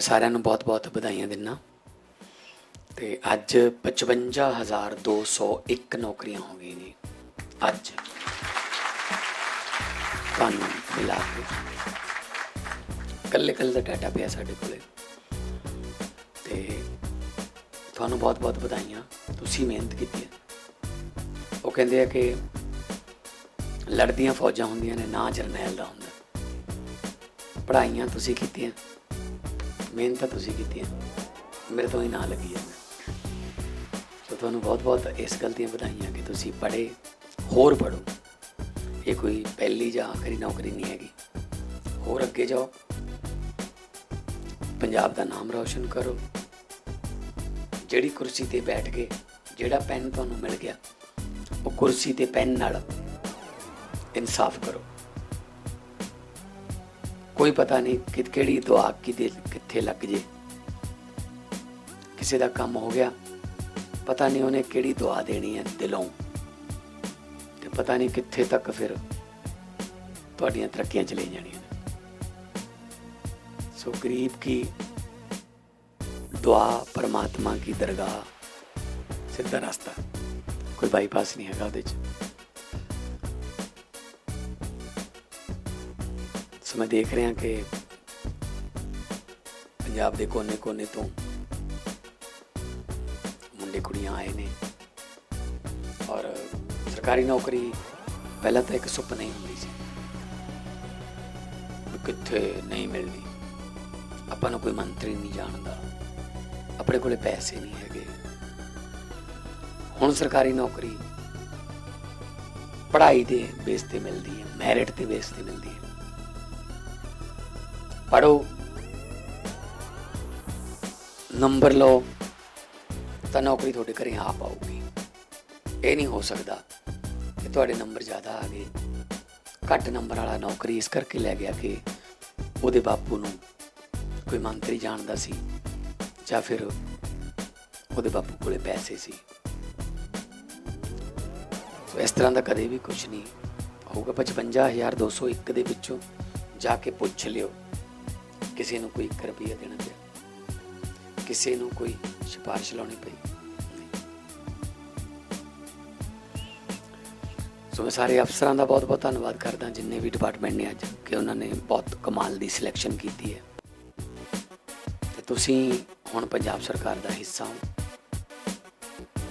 ਮੈਂ ਸਾਰਿਆਂ ਨੂੰ ਬਹੁਤ-ਬਹੁਤ ਵਧਾਈਆਂ ਦਿੰਨਾ। ਤੇ ਅੱਜ 55201 ਨੌਕਰੀਆਂ ਹੋ ਗਈਆਂ ਜੀ ਅੱਜ। ਤੁਹਾਨੂੰ ਮਿਲਾ ਕੇ। ਕੱਲੇ ਕੱਲੇ ਦਾ ਡਾਟਾ ਪਿਆ ਸਾਡੇ ਕੋਲੇ। ਤੇ ਤੁਹਾਨੂੰ ਬਹੁਤ-ਬਹੁਤ ਵਧਾਈਆਂ। ਤੁਸੀਂ ਮਿਹਨਤ ਕੀਤੀ ਹੈ। ਉਹ ਕਹਿੰਦੇ ਆ ਕਿ ਲੜਦੀਆਂ ਫੌਜਾਂ ਹੁੰਦੀਆਂ ਨੇ, ਨਾ ਜਰਨੈਲ ਦਾ ਹੁੰਦਾ। ਪੜ੍ਹਾਈਆਂ ਤੁਸੀਂ ਕੀਤੀਆਂ। ਮਿਹਨਤ ਤੁਸੀਂ ਕੀਤੀਆਂ ਮੇਰੇ ਤੋਂ ਹੀ ਨਾ ਲੱਗੀ ਹੈ। ਸੋ ਤੁਹਾਨੂੰ ਬਹੁਤ-ਬਹੁਤ ਇਸ ਗੱਲ ਦੀਆਂ ਵਧਾਈਆਂ ਕਿ ਤੁਸੀਂ ਪੜ੍ਹੇ, ਹੋਰ ਪੜ੍ਹੋ। ਇਹ ਕੋਈ ਪਹਿਲੀ ਜਾਂ ਆਖਰੀ ਨੌਕਰੀ ਨਹੀਂ ਹੈਗੀ। ਹੋਰ ਅੱਗੇ ਜਾਓ। ਪੰਜਾਬ ਦਾ ਨਾਮ ਰੌਸ਼ਨ ਕਰੋ। ਜਿਹੜੀ ਕੁਰਸੀ ਤੇ ਬੈਠ ਕੇ ਜਿਹੜਾ ਪੈਨ ਤੁਹਾਨੂੰ ਮਿਲ ਗਿਆ, ਉਹ ਕੁਰਸੀ ਤੇ ਪੈਨ ਨਾਲ ਇਨਸਾਫ ਕਰੋ। ਕੋਈ ਪਤਾ ਨਹੀਂ ਕਿ ਕਿਹੜੀ ਦੁਆ ਕਿਤੇ ਕਿੱਥੇ ਲੱਗ ਜੇ। ਕਿਸੇ ਦਾ ਕੰਮ ਹੋ ਗਿਆ, ਪਤਾ ਨਹੀਂ ਉਹਨੇ ਕਿਹੜੀ ਦੁਆ ਦੇਣੀ ਹੈ ਦਿਲੋਂ। ਤੇ ਪਤਾ ਨਹੀਂ ਕਿੱਥੇ ਤੱਕ ਫਿਰ ਤੁਹਾਡੀਆਂ ਤਰੱਕੀਆਂ ਚਲੇ ਜਾਣੀਆਂ ਸੋ ਗਰੀਬ ਕੀ ਦੁਆ ਪਰਮਾਤਮਾ ਕੀ ਦਰਗਾਹ ਸਿੱਧਾ ਰਸਤਾ। ਕੋਈ ਬਾਈਪਾਸ ਨਹੀਂ ਹੈਗਾ ਉਹਦੇ ਚ। ਸੋ ਮੈਂ ਦੇਖ ਰਿਹਾ ਕਿ ਪੰਜਾਬ ਦੇ ਕੋਨੇ-ਕੋਨੇ ਤੋਂ ਮੁੰਡੇ ਕੁੜੀਆਂ ਆਏ ਨੇ ਔਰ ਸਰਕਾਰੀ ਨੌਕਰੀ ਪਹਿਲਾਂ ਤਾਂ ਇੱਕ ਸੁਪਨਾ ਹੀ ਹੁੰਦੀ ਸੀ। ਕਿੱਥੇ ਨਹੀਂ ਮਿਲਣੀ ਆਪਾਂ ਨੂੰ ਕੋਈ ਮੰਤਰੀ ਨਹੀਂ ਜਾਣਦਾ। ਆਪਣੇ ਕੋਲੇ ਪੈਸੇ ਨਹੀਂ ਹੈਗੇ। ਹੁਣ ਸਰਕਾਰੀ ਨੌਕਰੀ ਪੜ੍ਹਾਈ ਦੇ ਬੇਸ ਤੇ ਮਿਲਦੀ ਹੈ ਮੈਰਿਟ ਤੇ ਬੇਸ ਤੇ ਮਿਲਦੀ ਹੈ। ਪੜੋ ਨੰਬਰ ਲਓ। ਤਾਂ ਨੌਕਰੀ ਤੁਹਾਡੇ ਘਰੇ ਆ ਆਊਗੀ ਇਹ ਨਹੀਂ ਹੋ ਸਕਦਾ ਕਿ ਤੁਹਾਡੇ ਨੰਬਰ ਜ਼ਿਆਦਾ ਆ ਗਏ। ਘੱਟ ਨੰਬਰ ਵਾਲਾ ਨੌਕਰੀ ਇਸ ਕਰਕੇ ਲੈ ਗਿਆ ਕਿ ਉਹਦੇ ਬਾਪੂ ਨੂੰ ਕੋਈ ਮੰਤਰੀ ਜਾਣਦਾ ਸੀ ਜਾਂ ਫਿਰ ਉਹਦੇ ਬਾਪੂ ਕੋਲੇ ਪੈਸੇ ਸੀ। ਸੋ ਇਸ ਤਰ੍ਹਾਂ ਦਾ ਕਦੇ ਵੀ ਕੁਝ ਨਹੀਂ। ਹੋਊਗਾ 55201 ਦੇ ਵਿੱਚੋਂ ਜਾ ਕੇ ਪੁੱਛ ਲਿਓ। ਕਿਸੇ ਨੂੰ ਕੋਈ 1 ਰੁਪਿਆ ਦੇਣਾ ਪਿਆ। ਕਿਸੇ ਨੂੰ ਕੋਈ ਸਿਫਾਰਿਸ਼ ਲਾਉਣੀ ਪਈ। ਸੋ ਮੈਂ ਸਾਰੇ ਅਫਸਰਾਂ ਦਾ ਬਹੁਤ ਬਹੁਤ ਧੰਨਵਾਦ ਕਰਦਾ, ਜਿੰਨੇ ਵੀ ਡਿਪਾਰਟਮੈਂਟ ਨੇ ਅੱਜ, ਕਿ ਉਹਨਾਂ ਨੇ ਬਹੁਤ ਕਮਾਲ ਦੀ ਸਿਲੈਕਸ਼ਨ ਕੀਤੀ ਹੈ। ਤੇ ਤੁਸੀਂ ਹੁਣ ਪੰਜਾਬ ਸਰਕਾਰ ਦਾ ਹਿੱਸਾ ਹੋ।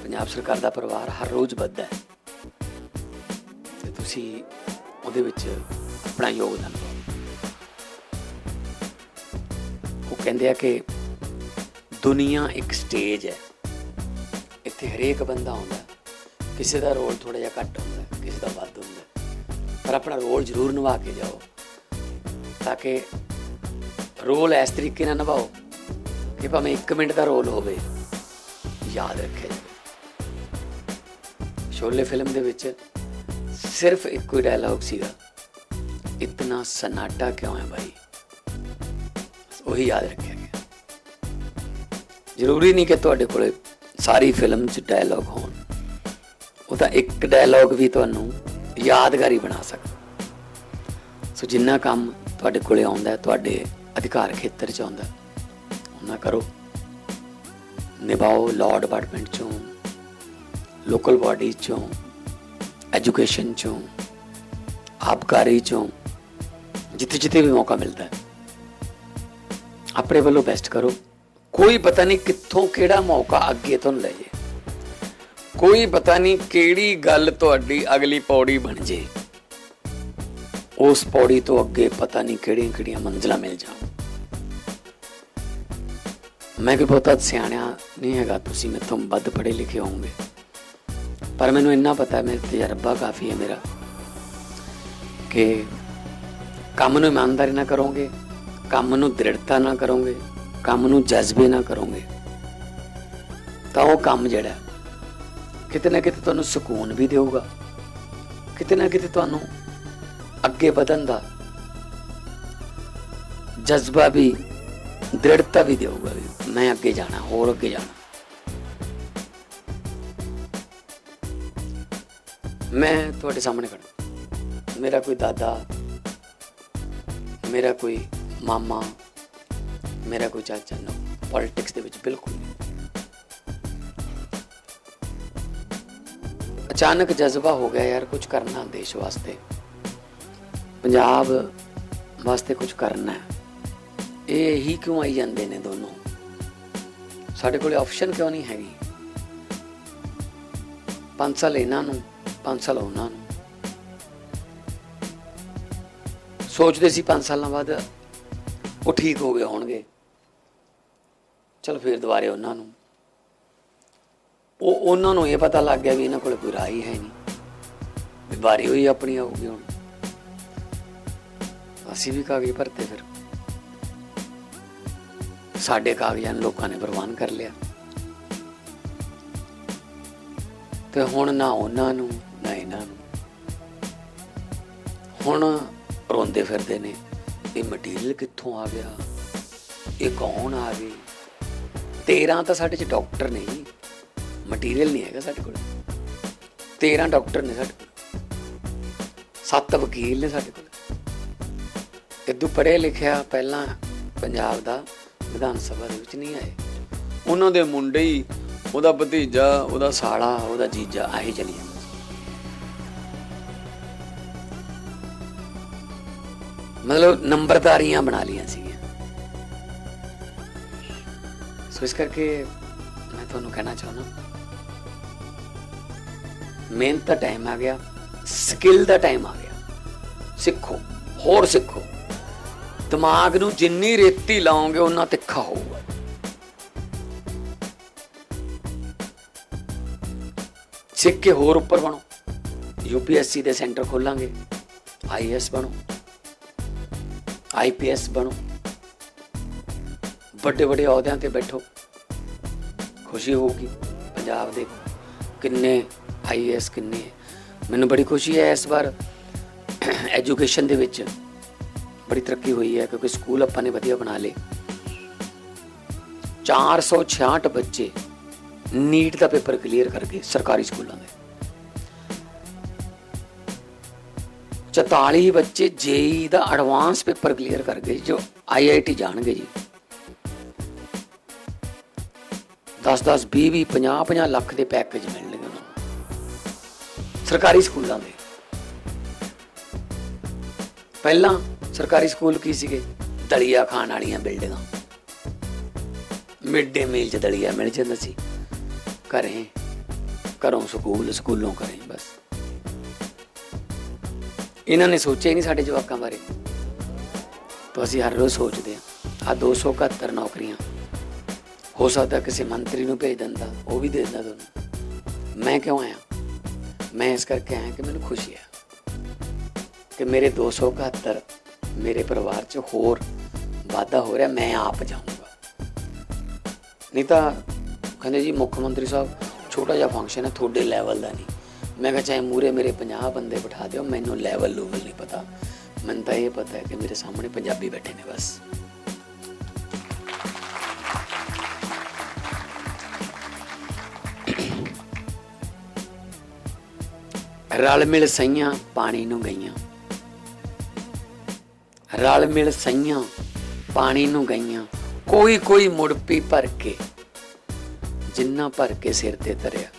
ਪੰਜਾਬ ਸਰਕਾਰ ਦਾ ਪਰਿਵਾਰ ਹਰ ਰੋਜ਼ ਵੱਧਦਾ ਹੈ। ਤੇ ਤੁਸੀਂ ਉਹਦੇ ਵਿੱਚ ਆਪਣਾ ਯੋਗਦਾਨ ਕਹਿੰਦੇ ਆ ਕਿ ਦੁਨੀਆ ਇੱਕ ਸਟੇਜ ਹੈ। ਇੱਥੇ ਹਰੇਕ ਬੰਦਾ ਆਉਂਦਾ ਕਿਸੇ ਦਾ ਰੋਲ ਥੋੜਾ ਜਿਹਾ ਘੱਟ ਹੁੰਦਾ ਕਿਸੇ ਦਾ ਵੱਧ ਹੁੰਦਾ ਪਰ ਆਪਣਾ ਰੋਲ ਜ਼ਰੂਰ ਨਿਭਾ ਕੇ ਜਾਓ, ਤਾਂ ਕਿ ਰੋਲ ਇਸ ਤਰੀਕੇ ਨਾਲ ਨਿਭਾਓ ਕਿ ਭਾਵੇਂ 1 ਮਿੰਟ ਦਾ ਰੋਲ ਹੋਵੇ, ਯਾਦ ਰੱਖਿਆ ਜਾਵੇ। ਸ਼ੋਲੇ ਫਿਲਮ ਦੇ ਵਿੱਚ ਸਿਰਫ ਇੱਕੋ ਹੀ ਡਾਇਲੌਗ ਸੀਗਾ, ਇਤਨਾ ਸਨਾਟਾ ਕਿਉਂ ਹੈ ਭਾਈ ਉਹੀ ਯਾਦ ਰੱਖਿਆ ਗਿਆ। ਜ਼ਰੂਰੀ ਨਹੀਂ ਕਿ ਤੁਹਾਡੇ ਕੋਲੇ ਸਾਰੀ ਫਿਲਮ 'ਚ ਡਾਇਲੌਗ ਹੋਣ। ਉਹ ਤਾਂ ਇੱਕ ਡਾਇਲੌਗ ਵੀ ਤੁਹਾਨੂੰ ਯਾਦਗਾਰੀ ਬਣਾ ਸਕਦਾ। ਸੋ ਜਿੰਨਾ ਕੰਮ ਤੁਹਾਡੇ ਕੋਲੇ ਆਉਂਦਾ, ਤੁਹਾਡੇ ਅਧਿਕਾਰ ਖੇਤਰ 'ਚ ਆਉਂਦਾ ਉਹਨਾਂ ਕਰੋ। ਨਿਭਾਓ ਲਾਅ ਡਿਪਾਰਟਮੈਂਟ 'ਚੋਂ ਲੋਕਲ ਬਾਡੀ 'ਚੋਂ ਐਜੂਕੇਸ਼ਨ 'ਚੋਂ, ਆਬਕਾਰੀ 'ਚੋਂ ਜਿੱਥੇ ਜਿੱਥੇ ਵੀ ਮੌਕਾ ਮਿਲਦਾ। ਹੈ ਆਪਣੇ ਵੱਲੋਂ ਬੈਸਟ ਕਰੋ। ਕੋਈ ਪਤਾ ਨਹੀਂ ਕਿੱਥੋਂ ਕਿਹੜਾ ਮੌਕਾ ਅੱਗੇ ਤੁਹਾਨੂੰ ਲੈ ਜੇ। ਕੋਈ ਪਤਾ ਨਹੀਂ ਕਿਹੜੀ ਗੱਲ ਤੁਹਾਡੀ ਅਗਲੀ ਪੌੜੀ ਬਣ ਜੇ। ਉਸ ਪੌੜੀ ਤੋਂ ਅੱਗੇ ਪਤਾ ਨਹੀਂ ਕਿਹੜੀਆਂ ਕਿਹੜੀਆਂ ਮੰਜ਼ਲਾਂ ਮਿਲ ਜਾਣ। ਮੈਂ ਕੋਈ ਬਹੁਤਾ ਸਿਆਣਿਆ ਨਹੀਂ ਹੈਗਾ, ਤੁਸੀਂ ਮੈਥੋਂ ਵੱਧ ਪੜ੍ਹੇ ਲਿਖੇ ਹੋਵੋਗੇ। ਪਰ ਮੈਨੂੰ ਇੰਨਾ ਪਤਾ ਹੈ, ਮੇਰੇ ਤਜਰਬਾ ਕਾਫੀ ਹੈ ਮੇਰਾ, ਕਿ ਕੰਮ ਨੂੰ ਇਮਾਨਦਾਰੀ ਨਾਲ ਕਰੋਗੇ ਕੰਮ ਨੂੰ ਦ੍ਰਿੜਤਾ ਨਾਲ ਕਰੋਗੇ, ਕੰਮ ਨੂੰ ਜਜ਼ਬੇ ਨਾਲ ਕਰੋਗੇ, ਤਾਂ ਉਹ ਕੰਮ ਜਿਹੜਾ ਕਿਤੇ ਨਾ ਕਿਤੇ ਤੁਹਾਨੂੰ ਸਕੂਨ ਵੀ ਦੇਊਗਾ, ਕਿਤੇ ਨਾ ਕਿਤੇ ਤੁਹਾਨੂੰ ਅੱਗੇ ਵਧਣ ਦਾ ਜਜ਼ਬਾ ਵੀ, ਦ੍ਰਿੜਤਾ ਵੀ ਦੇਊਗਾ ਵੀ ਮੈਂ ਅੱਗੇ ਜਾਣਾ, ਹੋਰ ਅੱਗੇ ਜਾਣਾ। ਮੈਂ ਤੁਹਾਡੇ ਸਾਹਮਣੇ ਖੜਾ ਮੇਰਾ ਕੋਈ ਦਾਦਾ, ਮੇਰਾ ਕੋਈ ਮਾਮਾ, ਮੇਰਾ ਕੋਈ ਚਾਚਾ ਨਾ ਪੋਲਿਟਿਕਸ ਦੇ ਵਿੱਚ ਬਿਲਕੁਲ ਅਚਾਨਕ ਜਜ਼ਬਾ ਹੋ ਗਿਆ ਯਾਰ ਕੁਝ ਕਰਨਾ ਦੇਸ਼ ਵਾਸਤੇ। ਪੰਜਾਬ ਵਾਸਤੇ ਕੁਝ ਕਰਨਾ ਹੈ। ਇਹ ਹੀ ਕਿਉਂ ਆਈ ਜਾਂਦੇ ਨੇ ਦੋਨੋਂ? ਸਾਡੇ ਕੋਲੇ ਆਪਸ਼ਨ ਕਿਉਂ ਨਹੀਂ ਹੈਗੀ? 5 ਸਾਲ ਇਹਨਾਂ ਨੂੰ 5 ਸਾਲ ਉਹਨਾਂ ਨੂੰ। ਸੋਚਦੇ ਸੀ 5 ਸਾਲਾਂ ਬਾਅਦ ਉਹ ਠੀਕ ਹੋ ਗਏ ਹੋਣਗੇ। ਚਲ ਫਿਰ ਦੁਬਾਰੇ ਉਹਨਾਂ ਨੂੰ। ਉਹ ਉਹਨਾਂ ਨੂੰ ਇਹ ਪਤਾ ਲੱਗ ਗਿਆ ਵੀ ਇਹਨਾਂ ਕੋਲ ਕੋਈ ਰਾਹ ਹੀ ਹੈ ਨਹੀਂ। ਵੀ ਵਾਰੀ ਹੋਈ ਆਪਣੀ ਆਊਗੀ ਹੁਣ। ਅਸੀਂ ਵੀ ਕਾਗਜ਼ ਭਰਤੇ ਫਿਰ। ਸਾਡੇ ਕਾਗਜ਼ਾਂ ਨੂੰ ਲੋਕਾਂ ਨੇ ਪ੍ਰਵਾਨ ਕਰ ਲਿਆ। ਤੇ ਹੁਣ ਨਾ ਉਹਨਾਂ ਨੂੰ, ਨਾ ਇਹਨਾਂ ਨੂੰ। ਹੁਣ ਰੋਂਦੇ ਫਿਰਦੇ ਨੇ। ਇਹ ਮਟੀਰੀਅਲ ਕਿੱਥੋਂ ਆ ਗਿਆ? ਇਹ ਕੌਣ ਆ ਗਏ? 13 ਤਾਂ ਸਾਡੇ ਚ ਡਾਕਟਰ ਨਹੀਂ ਮਟੀਰੀਅਲ ਨਹੀਂ ਹੈਗਾ ਸਾਡੇ ਕੋਲ। 13 ਡਾਕਟਰ ਨੇ ਸਾਡੇ ਕੋਲ। ਸੱਤ ਵਕੀਲ ਨੇ ਸਾਡੇ ਕੋਲ। ਇਦੋਂ ਪੜ੍ਹੇ ਲਿਖਿਆ ਪਹਿਲਾਂ ਪੰਜਾਬ ਦਾ ਵਿਧਾਨ ਸਭਾ ਦੇ ਵਿੱਚ ਨਹੀਂ ਆਏ। ਉਹਨਾਂ ਦੇ ਮੁੰਡੇ ਹੀ ਉਹਦਾ ਭਤੀਜਾ, ਉਹਦਾ ਸਾਲਾ, ਉਹਦਾ ਜੀਜਾ, ਆਹੀ ਚਲੀ ਮਤਲਬ ਨੰਬਰਦਾਰੀਆਂ ਬਣਾ ਲੀਆਂ ਸੀਗੀਆਂ। ਸੋ ਇਸ ਕਰਕੇ ਮੈਂ ਤੁਹਾਨੂੰ ਕਹਿਣਾ ਚਾਹੁੰਦਾ ਮਿਹਨਤ ਦਾ ਟਾਈਮ ਆ ਗਿਆ, ਸਕਿੱਲ ਦਾ ਟਾਈਮ ਆ ਗਿਆ। ਸਿੱਖੋ, ਹੋਰ ਸਿੱਖੋ। ਦਿਮਾਗ ਨੂੰ ਜਿੰਨੀ ਰੇਤੀ ਲਾਓਗੇ, ਉਹਨਾਂ ਤਿੱਖਾ ਹੋਊਗਾ। ਸਿੱਖ ਕੇ ਹੋਰ ਉੱਪਰ ਬਣੋ। ਯੂਪੀਐਸਸੀ ਦੇ ਸੈਂਟਰ ਖੋਲਾਂਗੇ ਆਈਐਸ ਬਣੋ। ਆਈਪੀਐਸ ਬਣੋ। ਵੱਡੇ ਵੱਡੇ ਅਹੁਦਿਆਂ ਤੇ ਬੈਠੋ। ਖੁਸ਼ੀ ਹੋਊਗੀ। ਪੰਜਾਬ ਦੇ ਕਿੰਨੇ ਆਈਐਸ ਕਿੰਨੇ ਮੈਨੂੰ ਬੜੀ ਖੁਸ਼ੀ ਹੈ ਇਸ ਵਾਰ ਐਜੂਕੇਸ਼ਨ ਦੇ ਵਿੱਚ। ਬੜੀ ਤਰੱਕੀ ਹੋਈ ਹੈ ਕਿਉਂਕਿ ਸਕੂਲ ਆਪਾਂ ਨੇ ਵਧੀਆ ਬਣਾ ਲਏ। 466 ਬੱਚੇ ਨੀਟ ਦਾ ਪੇਪਰ ਕਲੀਅਰ ਕਰਕੇ ਸਰਕਾਰੀ ਸਕੂਲਾਂ ਦੇ। 44 ਬੱਚੇ ਜੇਈ ਦਾ ਐਡਵਾਂਸ ਪੇਪਰ ਕਲੀਅਰ ਕਰ ਗਏ ਜੋ ਆਈਆਈਟੀ ਜਾਣਗੇ ਜੀ। 10 10 20 20 50 50 ਲੱਖ ਦੇ ਪੈਕੇਜ ਮਿਲਣਗੇ ਉਹਨਾਂ ਸਰਕਾਰੀ ਸਕੂਲਾਂ ਦੇ। ਪਹਿਲਾਂ ਸਰਕਾਰੀ ਸਕੂਲ ਕੀ ਸੀਗੇ? ਦਲੀਆ ਖਾਣ ਵਾਲੀਆਂ ਬਿਲਡਿੰਗਾਂ। ਮਿਡ ਡੇ ਮੀਲ ਚ ਦਲੀਆ ਮਿਲ ਜਾਂਦਾ ਸੀ। ਘਰੇ, ਘਰੋਂ ਸਕੂਲ, ਸਕੂਲੋਂ ਘਰੇ, ਬਸ। ਇਹਨਾਂ ਨੇ ਸੋਚਿਆ ਹੀ ਨਹੀਂ ਸਾਡੇ ਜਵਾਕਾਂ ਬਾਰੇ। ਤਾਂ ਅਸੀਂ ਹਰ ਰੋਜ਼ ਸੋਚਦੇ ਆ ਆ 271 ਨੌਕਰੀਆਂ, ਹੋ ਸਕਦਾ ਕਿਸੇ ਮੰਤਰੀ ਨੂੰ ਭੇਜ ਦਿੰਦਾ, ਉਹ ਵੀ ਦੇ ਦਿੰਦਾ ਤੁਹਾਨੂੰ। ਮੈਂ ਕਿਉਂ ਆਇਆ? ਮੈਂ ਇਸ ਕਰਕੇ ਆਇਆ ਕਿ ਮੈਨੂੰ ਖੁਸ਼ੀ ਹੈ ਕਿ ਮੇਰੇ 271 ਮੇਰੇ ਪਰਿਵਾਰ 'ਚ ਹੋਰ ਵਾਧਾ ਹੋ ਰਿਹਾ, ਮੈਂ ਆਪ ਜਾਊਂਗਾ। ਨਹੀਂ ਤਾਂ ਕਹਿੰਦੇ ਜੀ, ਮੁੱਖ ਮੰਤਰੀ ਸਾਹਿਬ, ਛੋਟਾ ਜਿਹਾ ਫੰਕਸ਼ਨ ਹੈ, ਤੁਹਾਡੇ ਲੈਵਲ ਦਾ ਨਹੀਂ। ਮੈਂ ਕਿਹਾ ਚਾਹੇ ਮੂਰੇ ਮੇਰੇ 50 ਬੰਦੇ ਬਿਠਾ ਦਿਓ, ਮੈਨੂੰ ਲੈਵਲ ਲੂਵਲ ਨਹੀਂ ਪਤਾ। ਮੈਨੂੰ ਤਾਂ ਇਹ ਪਤਾ ਹੈ ਕਿ ਮੇਰੇ ਸਾਹਮਣੇ ਪੰਜਾਬੀ ਬੈਠੇ ਨੇ ਬਸ। ਰਲ ਮਿਲ ਸਈਆਂ ਪਾਣੀ ਨੂੰ ਗਈਆਂ। ਰਲ ਮਿਲ ਸਈਆਂ ਪਾਣੀ ਨੂੰ ਗਈਆਂ। ਕੋਈ ਕੋਈ ਮੁੜ ਪੀ ਭਰ ਕੇ, ਜਿੰਨਾ ਭਰ ਕੇ ਸਿਰ ਤੇ ਧਰਿਆ।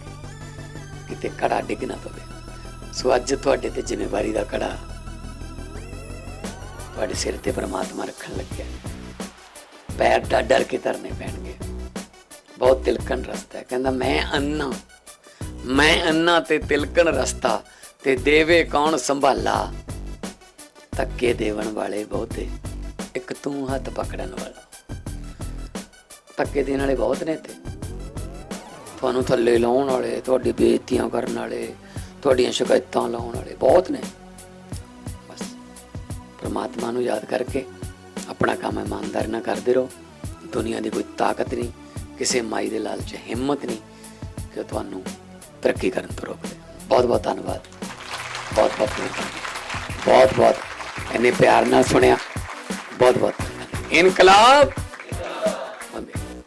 ਕਿਤੇ ਘੜਾ ਡਿੱਗ ਨਾ ਪਵੇ। ਸੋ ਅੱਜ ਤੁਹਾਡੇ ਤੇ ਜ਼ਿੰਮੇਵਾਰੀ ਦਾ ਕੜਾ ਤੁਹਾਡੇ ਸਿਰ ਤੇ ਪਰਮਾਤਮਾ ਰੱਖਣ ਲੱਗਿਆ। ਪੈਰ ਡਰ ਡਰ ਕੇ ਧਰਨੇ ਪੈਣਗੇ। ਬਹੁਤ ਤਿਲਕਣ ਰਸਤਾ ਹੈ। ਕਹਿੰਦਾ, ਮੈਂ ਅੰਨਾ ਮੈਂ ਅੰਨਾ ਤੇ ਤਿਲਕਣ ਰਸਤਾ, ਤੇ ਦੇਵੇ ਕੌਣ ਸੰਭਾਲਾ? ਧੱਕੇ ਦੇਵਣ ਵਾਲੇ ਬਹੁਤੇ, ਇੱਕ ਤੂੰ ਹੱਥ ਪਕੜਨ ਵਾਲਾ। ਧੱਕੇ ਦੇਣ ਵਾਲੇ ਬਹੁਤ ਨੇ ਤੇ ਤੁਹਾਨੂੰ ਥੱਲੇ ਲਾਉਣ ਵਾਲੇ, ਤੁਹਾਡੀ ਬੇਇੱਜ਼ਤੀਆਂ ਕਰਨ ਵਾਲੇ, ਤੁਹਾਡੀਆਂ ਸ਼ਿਕਾਇਤਾਂ ਲਾਉਣ ਵਾਲੇ ਬਹੁਤ ਨੇ। ਬਸ, ਪ੍ਰਮਾਤਮਾ ਨੂੰ ਯਾਦ ਕਰਕੇ ਆਪਣਾ ਕੰਮ ਇਮਾਨਦਾਰੀ ਨਾਲ ਕਰਦੇ ਰਹੋ। ਦੁਨੀਆ ਦੀ ਕੋਈ ਤਾਕਤ ਨਹੀਂ, ਕਿਸੇ ਮਾਈ ਦੇ ਲਾਲ 'ਚ ਹਿੰਮਤ ਨਹੀਂ ਕਿ ਤੁਹਾਨੂੰ ਤਰੱਕੀ ਕਰਨ ਤੋਂ ਰੋਕਦੇ। ਬਹੁਤ ਬਹੁਤ ਧੰਨਵਾਦ। ਬਹੁਤ ਬਹੁਤ ਮਿਹਰਬਾਨੀ। ਬਹੁਤ ਬਹੁਤ, ਇੰਨੇ ਪਿਆਰ ਨਾਲ ਸੁਣਿਆ। ਬਹੁਤ ਬਹੁਤ ਧੰਨਵਾਦ। ਇਨਕਲਾਬ!